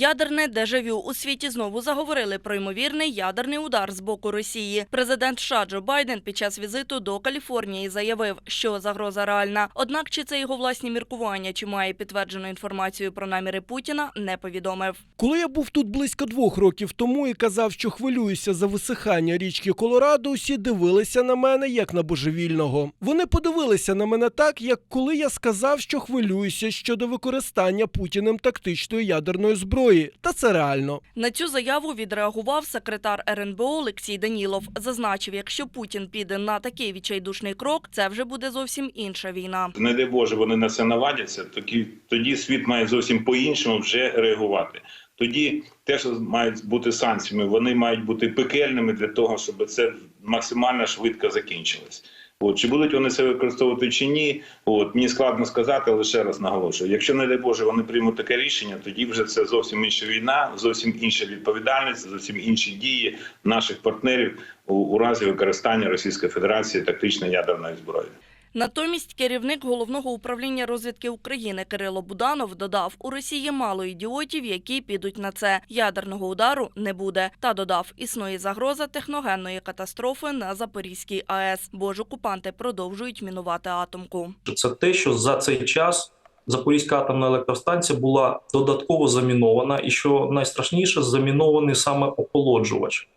Ядерне дежавю у світі знову заговорили про ймовірний ядерний удар з боку Росії. Президент США Джо Байден під час візиту до Каліфорнії заявив, що загроза реальна. Однак, чи це його власні міркування, чи має підтверджену інформацію про наміри Путіна, не повідомив. Коли я був тут близько двох років тому і казав, що хвилююся за висихання річки Колорадо, усі дивилися на мене як на божевільного. Вони подивилися на мене так, як коли я сказав, що хвилююся щодо використання Путіним тактичної ядерної зброї. Та це реально. На цю заяву відреагував секретар РНБО Олексій Данілов. Зазначив, якщо Путін піде на такий відчайдушний крок, це вже буде зовсім інша війна. не дай Боже, вони на це навадяться, тоді, тоді світ має зовсім по-іншому вже реагувати. Тоді те, що мають бути санкціями, вони мають бути пекельними для того, щоб це максимально швидко закінчилось. От чи будуть вони це використовувати чи ні? От мені складно сказати, але ще раз наголошую: якщо не дай Боже вони приймуть таке рішення, тоді вже це зовсім інша війна, зовсім інша відповідальність, зовсім інші дії наших партнерів у, у разі використання Російської Федерації тактичної ядерної зброї. Натомість керівник головного управління розвідки України Кирило Буданов додав, у Росії мало ідіотів, які підуть на це. Ядерного удару не буде. Та додав, існує загроза техногенної катастрофи на Запорізькій АЕС, бо ж окупанти продовжують мінувати атомку. це те, що за цей час Запорізька атомна електростанція була додатково замінована, і що найстрашніше, замінований саме охолоджувач.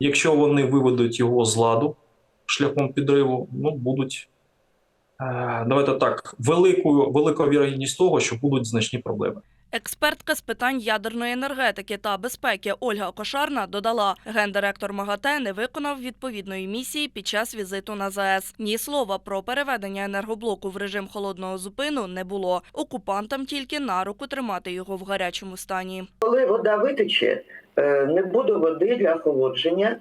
Якщо вони виведуть його з ладу шляхом підриву, ну будуть. е, Давайте так, великою, велика вірогідність того, що будуть значні проблеми. Експертка з питань ядерної енергетики та безпеки Ольга Кошарна додала, гендиректор МАГАТЕ не виконав відповідної місії під час візиту на ЗАЕС. Ні слова про переведення енергоблоку в режим холодного зупину не було. Окупантам тільки на руку тримати його в гарячому стані. Коли вода витече, е, не буде води для охолодження,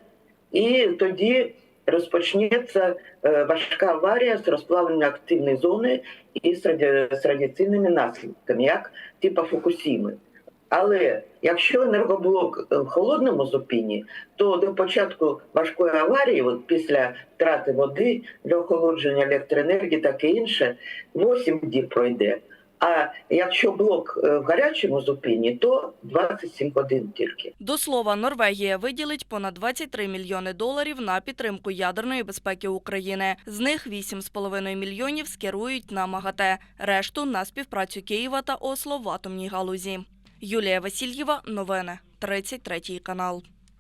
і тоді розпочнеться е, важка аварія з розплавленням активної зони і з радіаційними наслідками, як типу Фукусіми. Але якщо енергоблок е, в холодному зупині, то до початку важкої аварії, от після втрати води для охолодження електроенергії, таке інше, 8 діб пройде. А якщо блок е, в гарячому зупині, то 27 годин тільки. До слова, Норвегія виділить понад 23 мільйони доларів на підтримку ядерної безпеки України. З них 8,5 мільйонів скерують на МАГАТЕ, решту на співпрацю Києва та Осло в атомній галузі. Юлія Васильєва, новини, 33 канал.